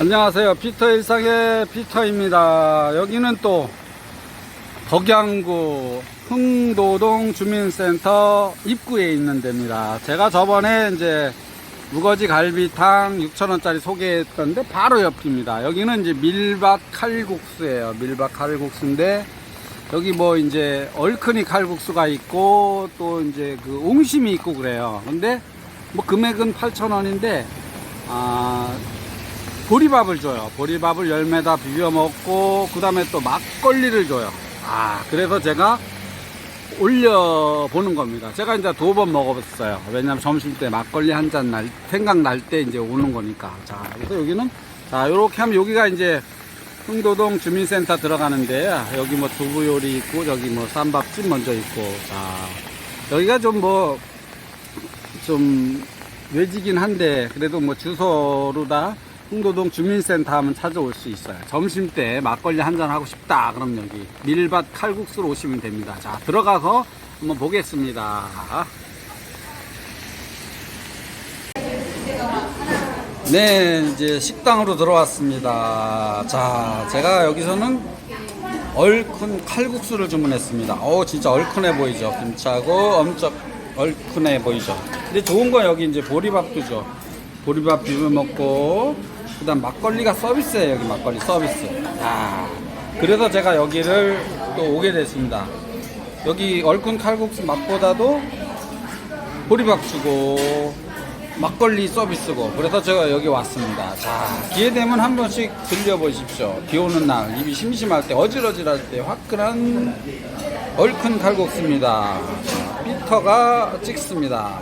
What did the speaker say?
안녕하세요. 피터 일상의 피터입니다. 여기는 또 덕양구 흥도동 주민센터 입구에 있는 데입니다. 제가 저번에 이제 우거지 갈비탕 6,000원짜리 소개했던데 바로 옆입니다. 여기는 이제 밀밭 칼국수예요. 밀밭 칼국수인데 여기 뭐 이제 얼큰이 칼국수가 있고 또 이제 그 옹심이 있고 그래요. 근데 뭐 금액은 8,000원인데 아 보리밥을 줘요. 보리밥을 열매다 비벼 먹고 그 다음에 또 막걸리를 줘요. 아 그래서 제가 올려 보는 겁니다. 제가 이제 두 번 먹어봤어요. 왜냐면 점심 때 막걸리 한 잔 날 생각 날 때 이제 오는 거니까. 자 그래서 여기는 자 이렇게 하면 여기가 이제 흥도동 주민센터 들어가는데 여기 뭐 두부 요리 있고 저기 뭐 쌈밥집 먼저 있고 자 여기가 좀 뭐 좀 외지긴 한데 그래도 뭐 주소로 다 흥도동 주민센터 하면 찾아올 수 있어요. 점심 때 막걸리 한 잔 하고 싶다. 그럼 여기 밀밭 칼국수로 오시면 됩니다. 자 들어가서 한번 보겠습니다. 네, 이제 식당으로 들어왔습니다. 자, 제가 여기서는 얼큰 칼국수를 주문했습니다. 오, 진짜 얼큰해 보이죠? 김치하고 엄청 얼큰해 보이죠? 근데 좋은 건 여기 이제 보리밥도 죠 보리밥 비벼 먹고, 그 다음 막걸리가 서비스예요, 여기 막걸리 서비스. 아, 그래서 제가 여기를 또 오게 됐습니다. 여기 얼큰 칼국수 맛보다도 보리밥 주고, 막걸리 서비스고 그래서 제가 여기 왔습니다 자 기회 되면 한 번씩 들려보십시오 비 오는 날 입이 심심할 때 어질어질할 때 화끈한 얼큰 칼국수입니다 자, 피터가 찍습니다